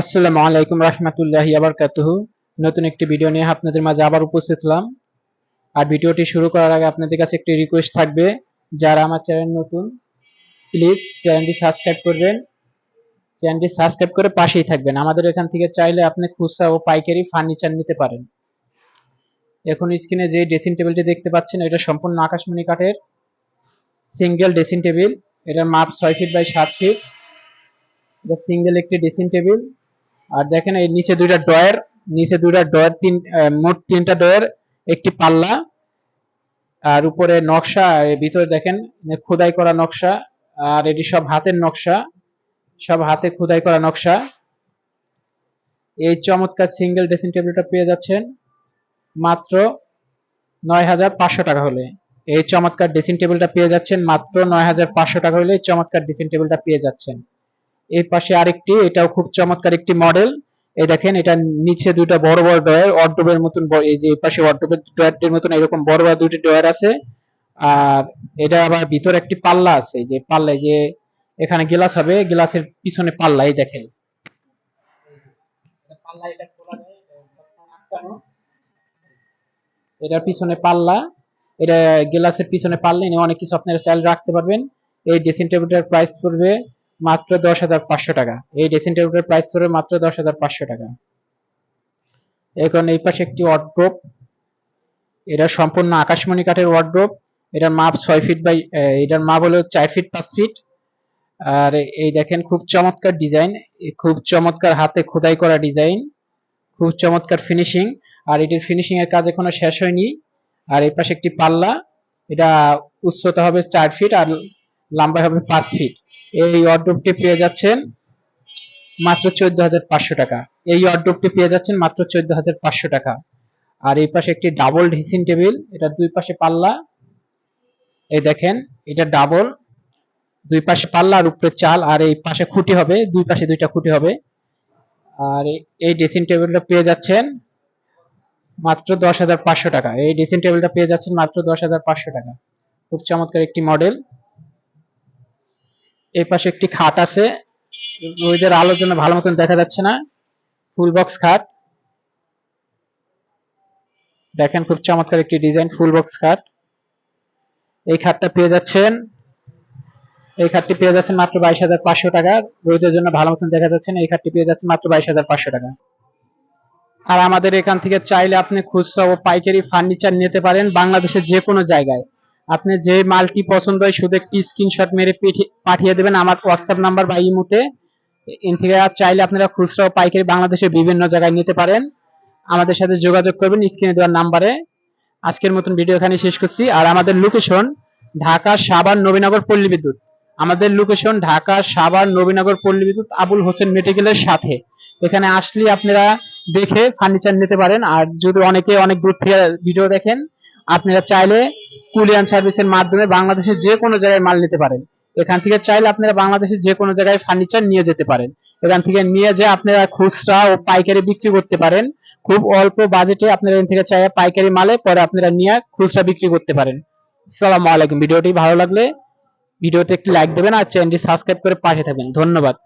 আসসালামু আলাইকুম রহমতুল্লাহি আবরকাতুহু নতুন একটি ভিডিও নিয়ে আপনাদের মাঝে আবার উপস্থিত হলাম। আর ভিডিওটি শুরু করার আগে আপনাদের কাছে একটি রিকোয়েস্ট থাকবে। যারা আমার চ্যানেল নতুন প্লিজ চ্যানেলটি সাবস্ক্রাইব করবেন। চ্যানেলটি সাবস্ক্রাইব করে পাশেই থাকবেন। আমাদের এখান থেকে চাইলে আপনি খুচরা ও পাইকারি ফার্নিচার নিতে পারেন। এখন স্ক্রিনে যে ড্রেসিং টেবিলটি দেখতে পাচ্ছেন, এটা সম্পূর্ণ আকাশমণি কাঠের। সিঙ্গেল ড্রেসিং টেবিল এটার মাপ ছয় ফিট বাই সাত ফিট এটা সিঙ্গেল একটি ড্রেসিং টেবিল আর দেখেন এই নিচে দুইটা ড্রয়ার, নিচে দুইটা ড্রয়ার, তিন মোট তিনটা ড্রয়ার, একটি পাল্লা, আর উপরে নকশা, আর ভিতরে দেখেন খোদাই করা নকশা, আর এটি সব হাতের নকশা, সব হাতে খোদাই করা নকশা। এই চমৎকার সিঙ্গেল ড্রেসিং টেবিলটা পেয়ে যাচ্ছেন, মাত্র নয় হাজার পাঁচশো টাকা হলে। এই চমৎকার ড্রেসিং টেবিলটা পেয়ে যাচ্ছেন, মাত্র নয় হাজার পাঁচশো টাকা হলে এই চমৎকার ড্রেসিং টেবিলটা পেয়ে যাচ্ছেন। এর পাশে আরেকটি, এটাও খুব চমৎকার একটি মডেল এই দেখেন, এটা নিচে দুইটা বড় বড় ডয়ার অর্ডোবের মতন এই যে পাশে অর্ডোবের ডয়ারটির মতন এরকম বড় বড় দুটি ডয়ার আছে। আর এটা আবার ভিতরে একটি পাল্লা আছে, যে পাল্লা যে এখানে গ্লাস হবে গ্লাসের পিছনে পাল্লা, এই দেখেন। পাল্লা এটার পিছনে পাল্লা, এটা গ্লাসের পিছনে পাল্লা, এনে অনেক কিছু আপনারা চাইলে রাখতে পারবেন। এই ড্রেসিং টেবিলটার প্রাইস পড়বে মাত্র দশ হাজার পাঁচশো টাকা। এই ড্রেসিং টেবিলটার প্রাইস পড়বে মাত্র দশ হাজার পাঁচশো টাকা। এখন এই পাশে একটি ওয়ার্ড্রোপ এটা সম্পূর্ণ আকাশমণি কাঠের ওয়ার্ড্রোপ এটার মাপ ছয় ফিট বাই এটার মাপ হলো চার ফিট পাঁচ ফিট আর এই দেখেন খুব চমৎকার ডিজাইন খুব চমৎকার হাতে খোদাই করা ডিজাইন খুব চমৎকার ফিনিশিং আর এটির ফিনিশিং এর কাজ এখনও শেষ হয়নি। আর এই পাশে একটি পাল্লা। এটা উচ্চতা হবে চার ফিট আর লম্বা হবে পাঁচ ফিট এই অর্ডারটি পেয়ে যাচ্ছেন মাত্র চোদ্দ হাজার পাঁচশো টাকা। এই অর্ডারটি পেয়ে যাচ্ছেন মাত্র চোদ্দ হাজার পাঁচশো টাকা। আর এই পাশে একটি ডাবল ড্রেসিং টেবিল এটা দুই পাশে পাল্লা। এই দেখেন, এটা ডাবল দুই পাশে পাল্লা আর উপরে চাল, আর এই পাশে খুঁটি হবে, দুই পাশে দুইটা খুঁটি হবে। আর এই- ড্রেসিং টেবিলটা পেয়ে যাচ্ছেন মাত্র দশ হাজার পাঁচশো টাকা। এই ড্রেসিং টেবিলটা পেয়ে যাচ্ছেন মাত্র দশ হাজার পাঁচশো টাকা। খুব চমৎকার একটি মডেল এই পাশে একটি খাট আছে। ওইদের আলোর জন্য ভালো মতন দেখা যাচ্ছে না। ফুল বক্স খাট। দেখেন খুব চমৎকার একটি ডিজাইন ফুল বক্স খাট। এই খাটটা পেয়ে যাচ্ছেন। এই খাটটি পেয়ে যাচ্ছেন মাত্র বাইশ হাজার পাঁচশো টাকা। রোদের জন্য ভালো মতন দেখা যাচ্ছে না। এই খাটটি পেয়ে যাচ্ছেন মাত্র বাইশ হাজার পাঁচশো টাকা। আর আমাদের এখান থেকে চাইলে আপনি খুচরা ও পাইকারি ফার্নিচার নিতে পারেন বাংলাদেশের যে কোনো জায়গায়। আপনি যে মালটি পছন্দ হয় শুধু একটি স্ক্রিনশট মেরে পাঠিয়ে দেবেন আমার হোয়াটসঅ্যাপ নাম্বার বা ইমোতে। এন থেকে চাইলে আপনারা খুচরা পাইকারি বাংলাদেশের বিভিন্ন জায়গায় নিতে পারেন। আমাদের সাথে যোগাযোগ করবেন স্ক্রিনে দেওয়ার নাম্বারে আজকের মতন ভিডিও এখানে শেষ করছি। আর আমাদের লোকেশন ঢাকা সাভার নবীনগর পল্লী বিদ্যুৎ। আমাদের লোকেশন ঢাকা সাভার নবীনগর পল্লী বিদ্যুৎ, আবুল হোসেন মেডিকেলের সাথে। এখানে আসলে আপনারা দেখে ফার্নিচার নিতে পারেন। আর যদি অনেকে অনেক দূর থেকে ভিডিও দেখেন, আপনারা চাইলে কুলিয়ান সার্ভিসের মাধ্যমে বাংলাদেশের যে কোনো জায়গায় মাল নিতে পারেন। এখান থেকে চাইলে আপনারা বাংলাদেশের যে কোনো জায়গায় ফার্নিচার নিয়ে যেতে পারেন। এখান থেকে নিয়ে যে আপনারা খুচরা ও পাইকারি বিক্রি করতে পারেন। খুব অল্প বাজেটে আপনারা এখান থেকে চাইলে পাইকারি মালে পরে আপনারা নিয়ে খুচরা বিক্রি করতে পারেন। আসসালামু আলাইকুম। ভিডিওটি ভালো লাগলে ভিডিওতে একটি লাইক দেবেন আর চ্যানেলটি সাবস্ক্রাইব করে পাশে থাকবেন। ধন্যবাদ।